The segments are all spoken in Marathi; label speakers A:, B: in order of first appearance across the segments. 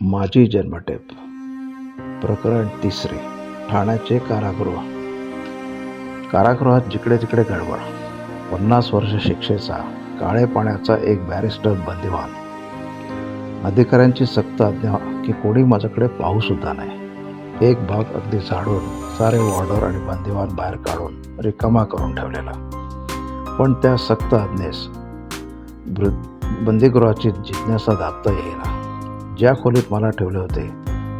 A: माझी जन्मटेप प्रकरण तिसरे. ठाण्याचे कारागृह. कारागृहात जिकडे तिकडे गडबड. पन्नास वर्ष शिक्षेचा काळे पाण्याचा एक बॅरिस्टर बंदिवान. अधिकाऱ्यांची सक्त आज्ञा की कोणी माझ्याकडे पाहूसुद्धा नाही. एक भाग अगदी झाडून सारे वॉर्डर आणि बंदिवान बाहेर काढून रिकामा करून ठेवलेला. पण त्या सक्त आज्ञेस बृ बंदीगृहाची जिज्ञासा दाबता येईना. ज्या खोलीत मला ठेवले होते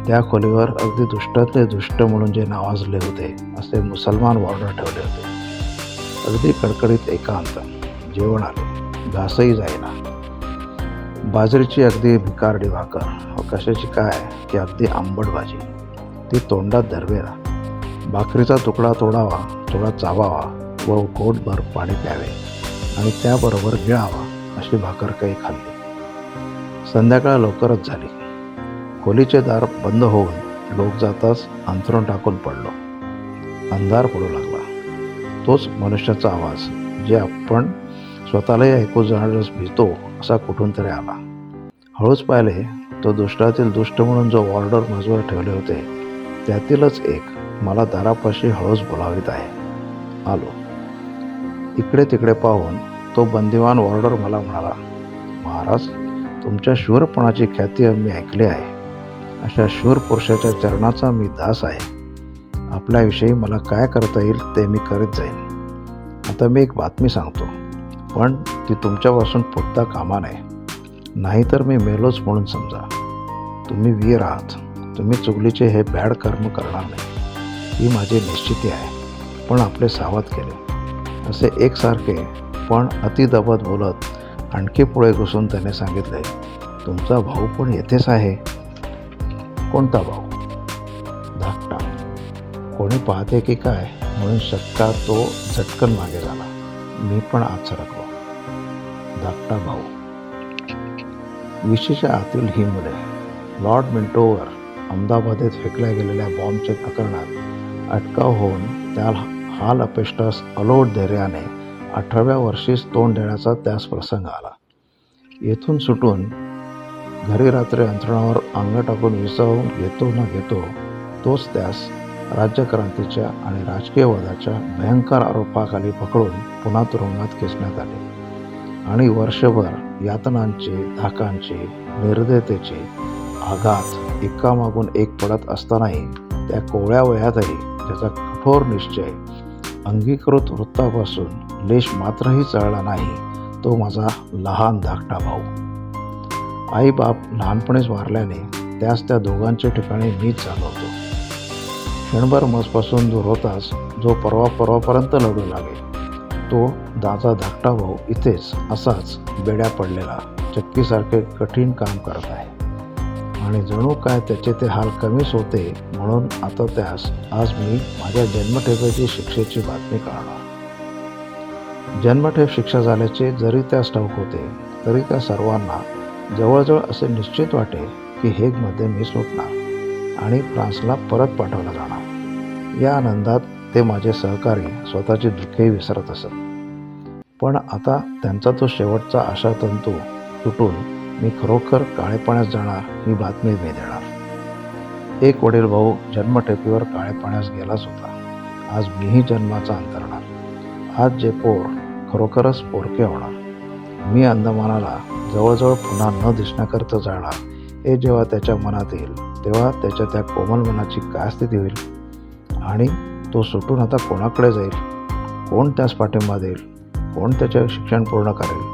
A: त्या खोलीवर अगदी दुष्टातले दुष्ट म्हणून जे नावाजले होते असे मुसलमान वॉर्डर ठेवले होते. अगदी कडकडीत एकांत जेवण आले घासही जाईना बाजरीची अगदी भिकारडी भाकर व हो कशाची काय की अगदी आंबट भाजी ती तोंडात धरवेना भाकरीचा तुकडा तोडावा थोडा चावावा व घोटभर पाणी प्यावे आणि त्याबरोबर गिळावा अशी भाकर काही खाल्ली. संध्याकाळ लवकरच झाली. खोलीचे दार बंद होऊन लोक जाताच अंथरून टाकून पडलो. अंधार पडू लागला. तोच मनुष्याचा आवाज जे आपण स्वतःलाही ऐकू जाणारच भीतो असा कुठून तरी आला. हळूच पाहिले तो दुष्टातील दुष्ट म्हणून जो वॉर्डर माझ्यावर ठेवले होते त्यातीलच एक मला दारापाशी हळूच बोलावित आहे. आलो. इकडे तिकडे पाहून तो बंदिवान वॉर्डर मला म्हणाला महाराज तुमच्या शूरपणाची ख्याती मी ऐकली आहे. अशा शूर पुरुषाच्या चरणाचा मी दास आहे. आपल्याविषयी मला काय करता येईल ते मी करत जाईन. आता मी एक बातमी सांगतो. पण ती तुमच्यापासून पुरता कामा नये. नाहीतर मी मेलोच म्हणून समजा. तुम्ही वीर आहात. तुम्ही चुगलीचे हे बॅड कर्म करणार नाही. ही माझी निश्चिती आहे. पण आपले सावध केले. असे एकसारखे पण अतिदबत बोलत आणखी पुढे घुसून त्याने सांगितले तुमचा भाऊ पण येथेच आहे. कोणता भाऊ? धाकटा. कोणी पाहते की काय? म्हणून शक्का तो झटकन मागे झाला. मी पण आत सरकलो. धाकटा भाऊ. विशीच्या आतील ही मुले लॉर्ड मिंटोवर अहमदाबादेत फेकल्या गेलेल्या बॉम्बच्या प्रकरणात अटकाव होऊन त्याला हाल अपेष्टास अलोट धैर्याने अठराव्या वर्षीच तोंड देण्याचा त्यास प्रसंग आला. येथून सुटून घरी रात्री अंथरुणावर अंग टाकून विसावून घेतो न घेतो तोच त्यास राज्यक्रांतीच्या आणि राजकीय वादाच्या भयंकर आरोपाखाली पकडून पुन्हा तुरुंगात खेचण्यात आले. आणि वर्षभर यातनांचे धाकांचे निर्दयतेचे आघात एकामागून एक पडत असतानाही त्या कोवळ्या वयातही त्याचा कठोर निश्चय अंगीकृत वृत्तापासून लेश मात्रही चळला नाही तो माझा लहान धाकटा भाऊ. आई बाप लहानपणीच वारल्याने त्यास त्या दोघांच्या ठिकाणी मीच झालो होतो क्षणभर मजपासून दूर होताच जो परवा परवापर्यंत लढू लागे तो दादा धाकटा भाऊ इथेच असाच बेड्या पडलेला चक्कीसारखे कठीण काम करत आहे. आणि जणू काय त्याचे ते हाल कमीच होते म्हणून आता त्यास आज मी माझ्या जन्मठेपेची शिक्षेची बातमी कळणार जन्मठेप शिक्षा झाल्याचे जरी त्यास ठाऊक होते तरी त्या सर्वांना जवळजवळ असे निश्चित वाटे की हेगमध्ये मी सुटणार आणि फ्रान्सला परत पाठवलं जाणार. या आनंदात ते माझे सहकारी स्वतःची दुःखही विसरत असत. पण आता त्यांचा तो शेवटचा आशातंतू तुटून मी खरोखर काळेपाण्यास जाणार ही बातमी मी देणार. एक वडील भाऊ जन्मठेपीवर काळेपाण्यास गेलाच होता. आज मीही जन्माचा अंतरणार. आज जे पोर खरोखरच पोरके होणार. मी अंदमानाला जवळजवळ पुन्हा न दिसण्याकरता जाणार. हे जेव्हा त्याच्या मनात येईल तेव्हा त्याच्या त्या कोमल मनाची काय स्थिती होईल? आणि तो सुटून आता कोणाकडे जाईल? कोण त्यास पाठिंबा देईल? कोण त्याचे शिक्षण पूर्ण करेल?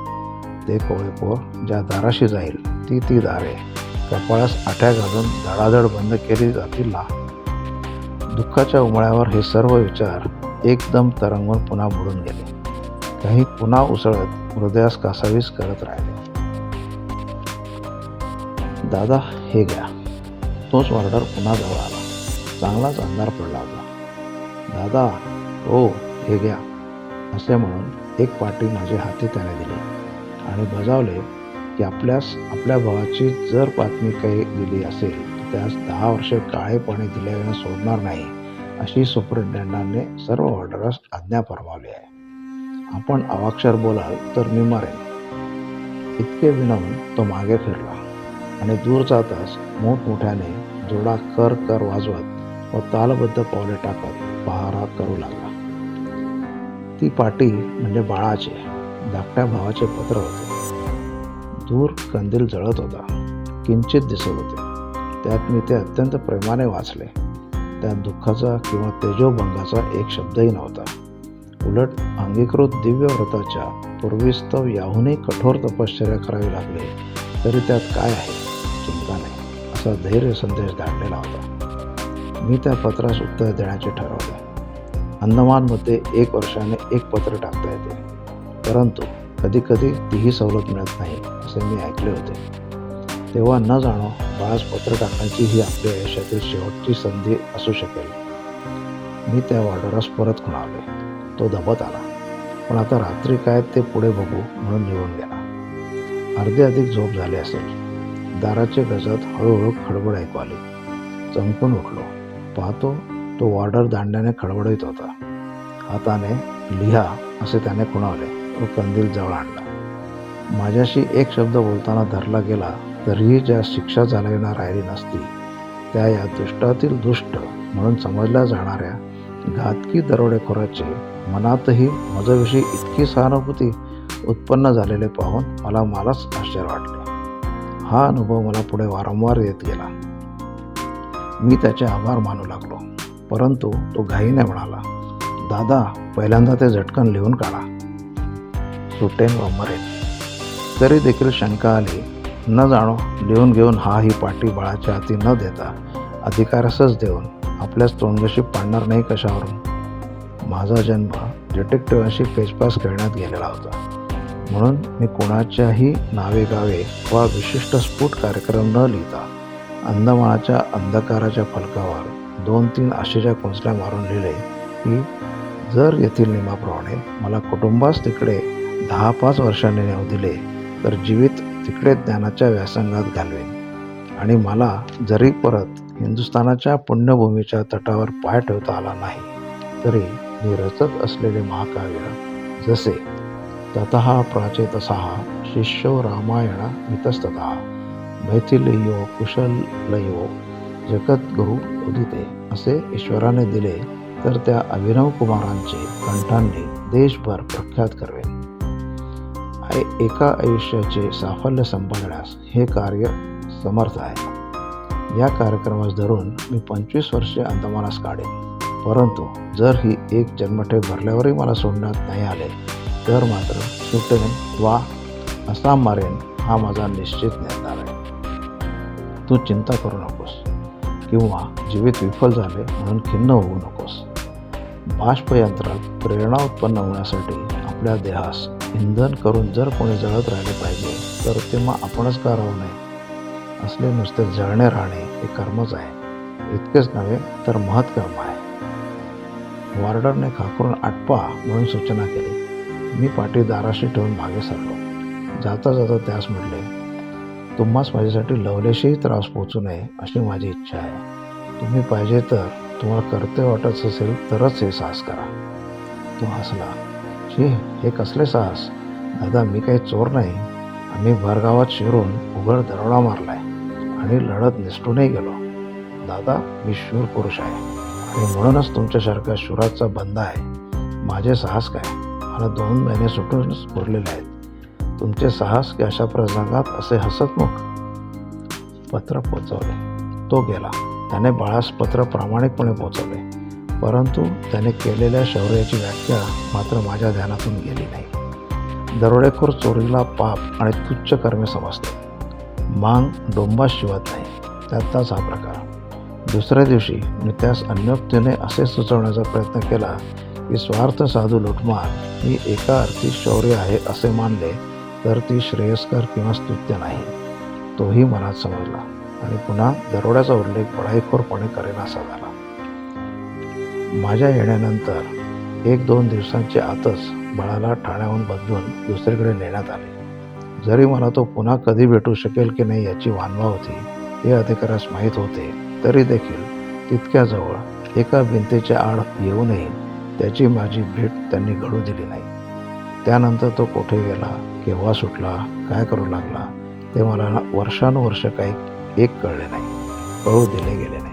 A: ते कोळेपोर ज्या दाराशी जाईल ती ती दारे. कपाळास आठ्या घालून धडाधड बंद केली जातील दुःखाच्या उमळ्यावर हे सर्व विचार एकदम तरंगून पुन्हा बुडून गेले. काही पुन्हा उसळत हृदयास कासावीस करत राहिले. दादा हे घ्या. तोच ऑर्डर पुन्हा जवळ आला. चांगलाच अंधार पडला होता. दादा हो हे घ्या. असे म्हणून एक पाटी माझ्या हाती त्याने दिली. आणि बजावले की आपल्यास आपल्या भावाची जर बातमी काही दिली असेल तर त्यास दहा वर्षे काळे पाणी दिल्याने सोडणार नाही अशी सुपरिटेंडंटने सर्व ऑर्डरस आज्ञा फरमावली आहे. आपण अवाक्षर बोलाल तर मी मरेन. इतके विनवून तो मागे फिरला आणि दूर जाताच मोठमोठ्याने जोडा कर कर वाजवत व तालबद्ध पावले टाकत पहारा करू लागला. ती पाटी म्हणजे बाळाची. धाकट्या भावाचे पत्र होते. दूर कंदील जळत होता. किंचित दिसत होते. त्यात मी ते अत्यंत प्रेमाने वाचले. त्यात दुःखाचा किंवा तेजोभंगाचा एक शब्दही नव्हता. उलट अंगीकृत दिव्य व्रताच्या पूर्वीस्तव याहूनही कठोर तपश्चर्या करावी लागली. तरी त्यात काय आहे? चिंता नाही. असा धैर्य संदेश धाडलेला होता. मी त्या पत्रास उत्तर देण्याचे ठरवले. अंदमानमध्ये एक वर्षाने एक पत्र टाकता येते. परंतु कधीकधी तीही सवलत मिळत नाही असे मी ऐकले होते. तेव्हा न जाणो बाळास पत्र टाकण्याची ही आपल्या आयुष्यातील शेवटची संधी असू शकेल. मी त्या वॉर्डरस परत खुणावले तो दबत आला. पण आता रात्री काय ते पुढे बघू म्हणून निघून गेला. अर्धे अधिक झोप झाली असेल. दाराचे गजत हळूहळू खडबड ऐकू आली. चमकून उठलो. पाहतो तो वॉर्डर दांड्याने खडबडीत होता. हाताने लिहा असे त्याने खुणावले. व कंदील जवळ आणला. माझ्याशी एक शब्द बोलताना धरला गेला तरीही ज्या शिक्षा झालेला राहिली नसती त्या या दुष्टातील दुष्ट म्हणून समजल्या जाणाऱ्या घातकी दरोडेखोराचे मनातही माझ्याविषयी इतकी सहानुभूती उत्पन्न झालेले पाहून मला मलाच आश्चर्य वाटले. हा अनुभव मला पुढे वारंवार येत गेला. मी त्याचे आभार मानू लागलो परंतु तो घाईने म्हणाला दादा पहिल्यांदा ते झटकन लिहून काढा. सुटेन व मरेन. तरी देखील शंका आली न जाणो लिहून घेऊन हा ही पाटी बाळाच्या हाती न देता अधिकारसच देऊन आपल्याच तोंडशी पाडणार नाही कशावरून? माझा जन्म डिटेक्टिव्हांशी फेसपास करण्यात गेलेला होता. म्हणून मी कोणाच्याही नावे गावे वा विशिष्ट स्फुट कार्यक्रम न लिहिता अंदमानाच्या अंधकाराच्या फलकावर दोन तीन आशेच्या कुंचल्या मारून लिहिले की जर येथील नियमाप्रमाणे मला कुटुंबास तिकडे दहा पाच वर्षांनी नेऊ दिले तर जीवित तिकडे ज्ञानाच्या व्यासंगात घालवेन. आणि मला जरी परत हिंदुस्थानाच्या पुण्यभूमीच्या तटावर पाय ठेवता आला नाही तरी मी रचत असलेले महाकाव्य जसे तत प्राचेतसा शिष्यो रामायण मितस्तता मैथिलयो कुशलयो जगद्गुरु उदिते असे ईश्वराने दिले तर त्या अभिनव कुमारांचे कंठांनी देशभर प्रख्यात करवे. एका आयुष्याचे साफल्य संपादण्यास हे कार्य समर्थ आहे. या कार्यक्रमास धरून मी पंचवीस वर्षे अंदमानास काढेन. परंतु जर ही एक जन्मठेप भरल्यावरही मला सोडण्यात नाही आले तर मात्र सुटेन वा असा मारेन हा माझा निश्चित निर्धार आहे. तू चिंता करू नकोस किंवा जीवित विफल झाले म्हणून खिन्न होऊ नकोस. बाष्पयंत्रात प्रेरणा उत्पन्न होण्यासाठी आपल्या देहास इंधन करून जर कोणी जळत राहिले पाहिजे तर तेव्हा आपणच का राहू नये? असले नुसते जळणे राहणे हे कर्मच आहे. इतकेच नव्हे तर महत्कर्म आहे. वॉर्डरने खाकरून आटपा म्हणून सूचना केली. मी पाठी दाराशी ठेवून मागे सरलो. जाता जाता त्यास म्हटले तुम्हास माझ्यासाठी लवलेशीही त्रास पोचू नये अशी माझी इच्छा आहे. तुम्ही पाहिजे तर तुम्हाला कर्तव्य वाटत असेल तरच हे साहस करा. तो हसला. शी हे कसले साहस? दादा मी काही चोर नाही. आम्ही भरगावात शिरून उघड दरोडा मारलाय आणि लढत निसटूनही गेलो. दादा मी शूर पुरुष आहे आणि म्हणूनच तुमच्यासारख्या शुराचा बंद आहे. माझे साहस काय? मला दोन महिने सुटूनच उरलेले आहेत. तुमचे साहस की अशा प्रसंगात असे हसतमुख पत्र पोचवले. तो गेला. त्याने बाळास पत्र प्रामाणिकपणे पोचवले. परंतु त्याने केलेल्या शौर्याची व्याख्या मात्र माझ्या ध्यानातून गेली नाही. दरोडेखोर चोरीला पाप आणि तुच्छ कर्मे समजते. मांग डोंबास शिवत नाही. त्यातलाच हा प्रकार. दुसऱ्या दिवशी मी त्यास अन्योक्तीने असे सुचवण्याचा प्रयत्न केला की स्वार्थ साधू लुटमार ही एका अर्थी शौर्य आहे असे मानले तर ती श्रेयस्कर किंवा स्तुत्य नाही. तोही मनात समजला. आणि पुन्हा दरोड्याचा उल्लेख बढाईखोरपणे करेनासा झाला. माझ्या येण्यानंतर एक दोन दिवसांच्या आतच बाळाला ठाण्याहून बदलून दुसरीकडे नेण्यात आले. जरी मला तो पुन्हा कधी भेटू शकेल की नाही याची वानवा होती हे अधिकाऱ्यास माहीत होते तरी देखील तितक्याजवळ एका भिंतीच्या आड येऊनही त्याची माझी भेट त्यांनी घडू दिली नाही. त्यानंतर तो कुठे गेला केव्हा सुटला काय करू लागला ते मला वर्षानुवर्ष काही एक कळले नाही कळू दिले गेले नाही.